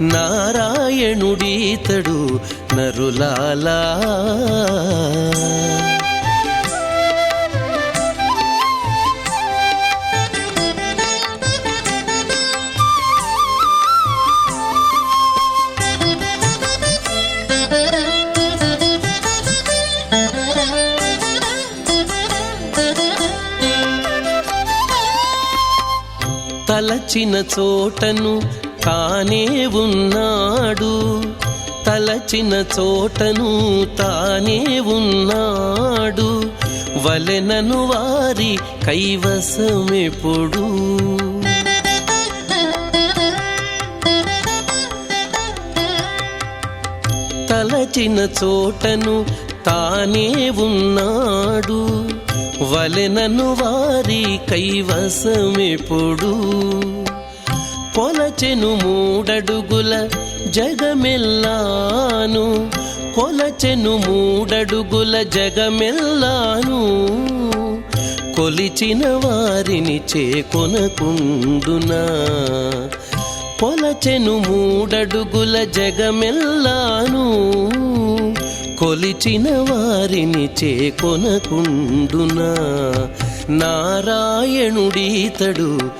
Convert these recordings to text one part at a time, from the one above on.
నారాయణుడీతడు నరులాలా. తలచిన చోటను తానే ఉన్నాడు. తలచిన చోటను తానే ఉన్నాడు. వలెనను వారి కైవసమెప్పుడు. తలచిన చోటను తానే ఉన్నాడు. వలెనను వారి కైవసమెప్పుడు. కొలచెను మూడడుగుల జగమెల్లాను. కొలచెను మూడడుగుల జగమెల్లాను. కొలిచిన వారిని చేకొనకుండునా. కొలచెను మూడడుగుల జగమెల్లాను. కొలిచిన వారిని చేకొనకుండునా. నారాయణుడీతడు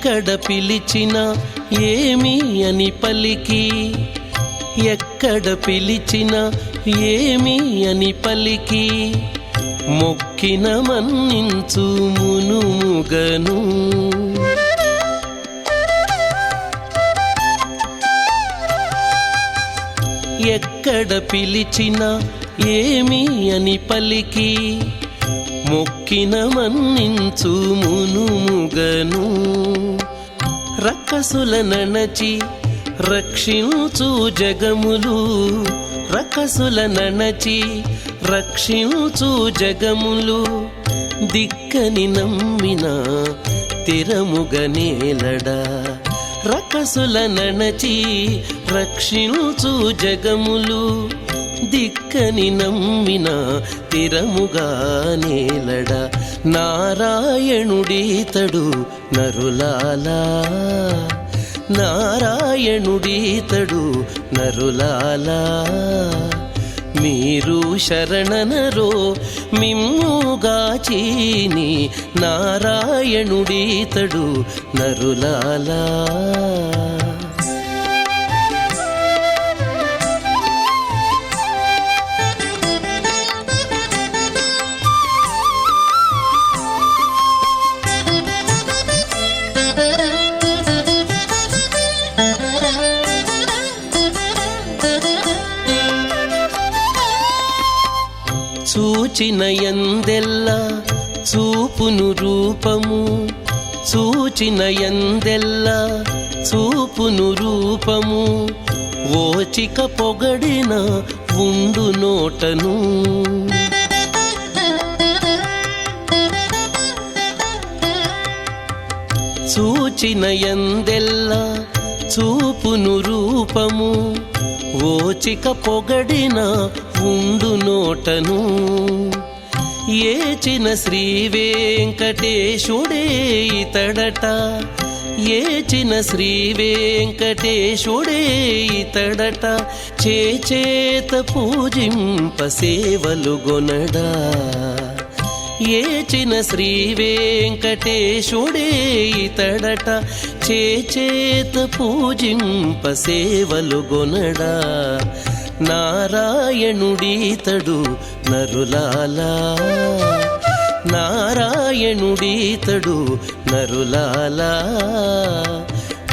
ఎక్కడ పిలిచినా ఏమి అని పలికి. ఎక్కడ పిలిచినా ఏమి అని పలికి. మొక్కిన మన్నించు మునుముగను. ఎక్కడ పిలిచినా ఏమి అని పలికి. మొక్కిన మన్నించు మునుముగను. రక్కసుల నణచి రక్షించు జగములు. రకసుల నణచి రక్షించు జగములు. దిక్కని నమ్మిన తిరముగనేలడా రకసుల నణచి రక్షించు జగములు. దిక్కని నమ్మిన తిరముగా నేలడ నారాయణుడీతడు నరులాలా. నారాయణుడీతడు నరులాలా. మీరు శరణనరో మిమ్ముగాచీని నారాయణుడీతడు నరులాలా. చూచిన ఎందెల్ల చూపును రూపము చూచిన ఎందెల్ల చూపును రూపము. ఓచిక పొగడిన ఉండు నోటను. చూచిన ఎందెల్ల చూపును రూపము ఓచిక పొగడిన ఉండు నోటను. ఏచిన శ్రీ వెంకటేశుడే ఇతడట. ఏచిన శ్రీ వెంకటేశుడే ఇతడట. చేచేత పూజింప సేవలు గొనడా. ఏచిన శ్రీ వెంకటేశుడే ఇతడట. చేచేత పూజింప సేవలు గొనడా. నారాయణుడీతడు నరులాలా. నారాయణుడీతడు నరులాలా.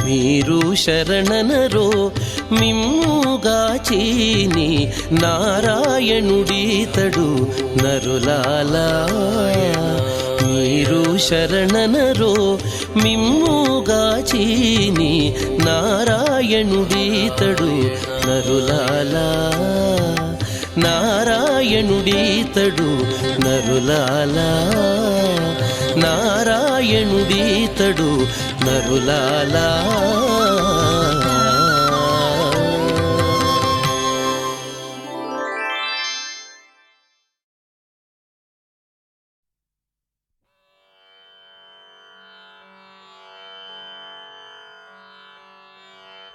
మీరు శరణనరో మిమ్ముగాచీని నారాయణుడీతడు నరులాలా. మీరు శరణనరో మిమ్ముగాచీని నారాయణుడీతడు నరులాలా నారాయణుడీతడు నరులాలా నారాయణుడీతడు నరులాలా.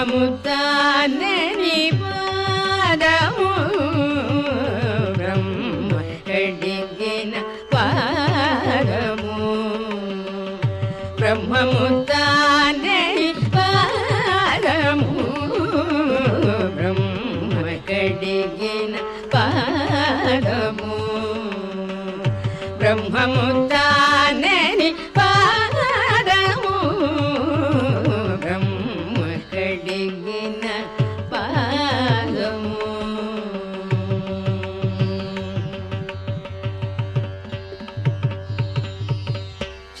Amutane.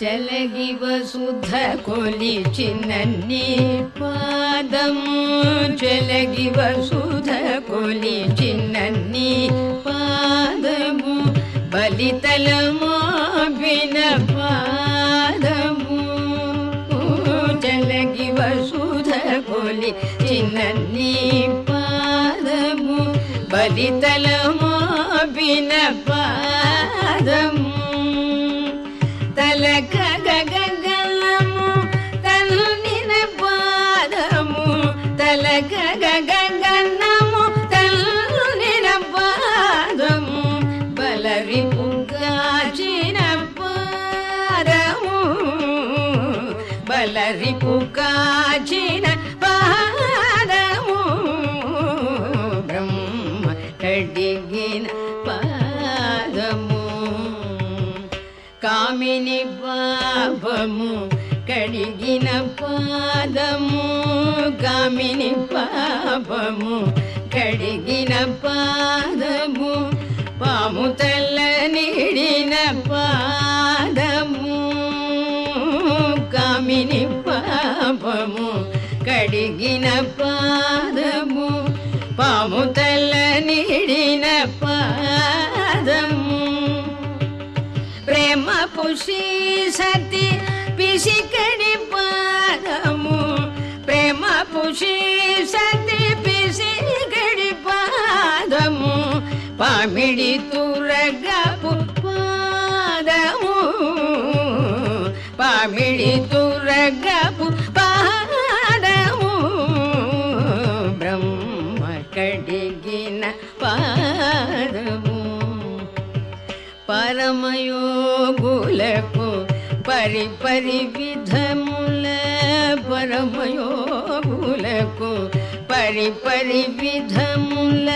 चलगी वसुध कोली चिन्नन्नी पादम। चलगी वसुध कोली चिन्नन्नी पादम। बलितलम बिन पादम। चलगी वसुध कोली चिन्नन्नी पादम। बलितलम बिन पादम। తలక గగగలము తల్లిన పాదము తలక గగగనము తల్లిన పాదము బలరి పుగాచిన పాదము. బలరి పుగాచిన పాపము కడిగిన పాదము గామిని పాపము కడిగిన పాదము పాము తల్ల నిడిన పాదము కామిని పాపము కడిగిన పాదము పాము తల్ల నిడిన పాదము. ప్రేమ పుషి సతి పిసికడి పాదము ప్రేమ పుషి సతి పిసికడి పాదము పామిడి తురగపు పాదము పామిడి తురగపు పాదము బ్రహ్మ కడిగిన పాదము పరమయో పరి పరి విధముల పరమయోగులకు పరి పరి విధముల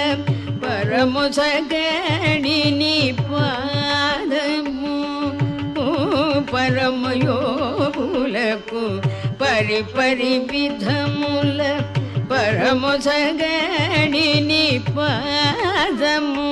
పరము సగణిని పాదము పరమయోగులకు పరి పరి విధముల పరము సగణిని పాదము.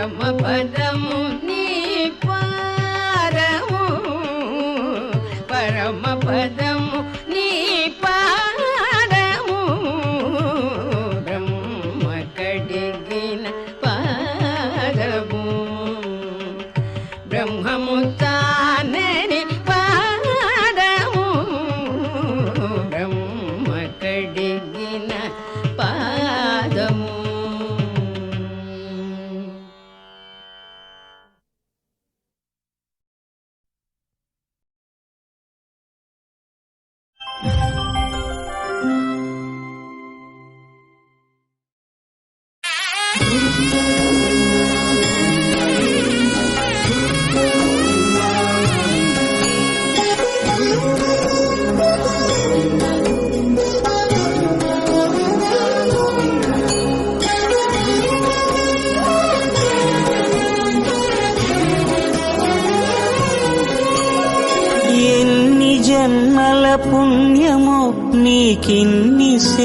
పరమ పదమున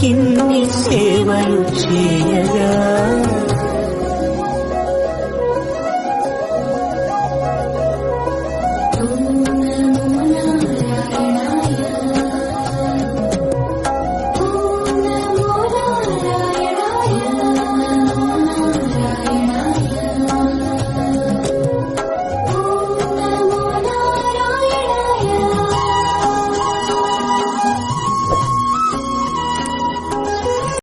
కిన్ని సేవలు చేయ